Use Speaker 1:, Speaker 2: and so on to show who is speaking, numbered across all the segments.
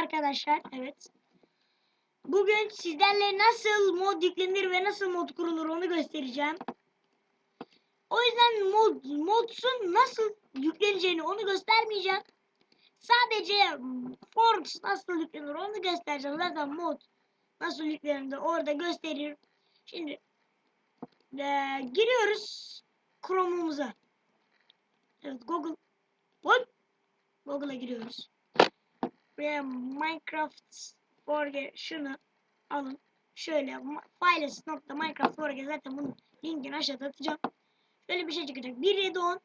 Speaker 1: Arkadaşlar. Evet. Bugün sizlerle nasıl mod yüklenir ve nasıl mod kurulur onu göstereceğim. O yüzden mod modsun nasıl yükleneceğini onu göstermeyeceğim. Sadece Forms nasıl yüklenir onu göstereceğim. Zaten mod nasıl yüklenir de orada gösterir. Şimdi e, giriyoruz Chrome'umuza. Evet Google. What? Google'a giriyoruz. Buraya Minecraft Forge şunu alın. Şöyle files.minecraft Forge zaten bunun linkini aşağıda atacağım. Şöyle bir şey çıkacak. 1.7.10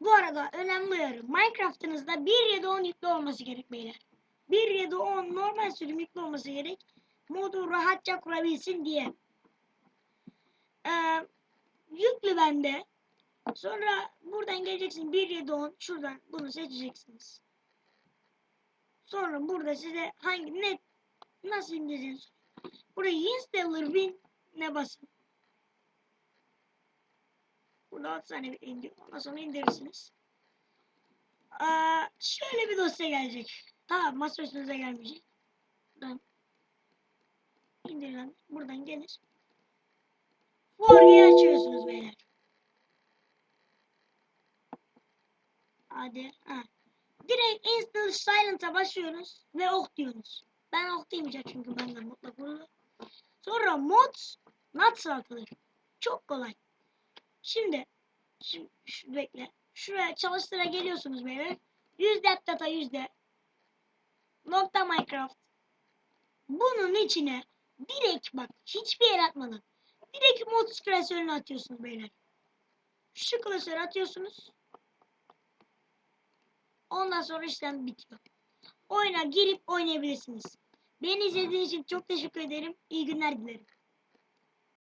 Speaker 1: Bu arada önemli uyarı. Minecraft'ınızda 1.7.10 yüklü olması gerek beyler. 1.7.10 normal sürüm yüklü olması gerek. Modu rahatça kurabilsin diye. Ee, yüklü bende. Sonra buradan geleceksin 1.7.10 şuradan bunu seçeceksiniz. Sonra burada size hangi ne nasıl indireceğiniz buraya installer win ne basın. Burada 6 saniye diyor. Ondan sonra indirirsiniz. Aa, şöyle bir dosya gelecek. Tamam masa üstünüze gelmeyecek. Buradan indirilen buradan gelir. Forge'yi açıyorsunuz beyler. Hadi. Ha. Direkt install silent'a basıyorsunuz ve ok diyorsunuz. Ben ok demeyeceğim çünkü benden mutlak kurulu. Sonra mods nasıl atılır? Çok kolay. Şimdi, şimdi şu, bekle. Şuraya çalıştıra geliyorsunuz böyle. Yüzde data yüzde. Nokta Minecraft. Bunun içine direkt bak hiçbir yere atmadan. Direkt mods klasörünü atıyorsunuz beyler. Şu klasörü atıyorsunuz. Ondan sonra işlem bitiyor. Oyuna girip oynayabilirsiniz. Beni izlediğiniz için çok teşekkür ederim. İyi günler dilerim.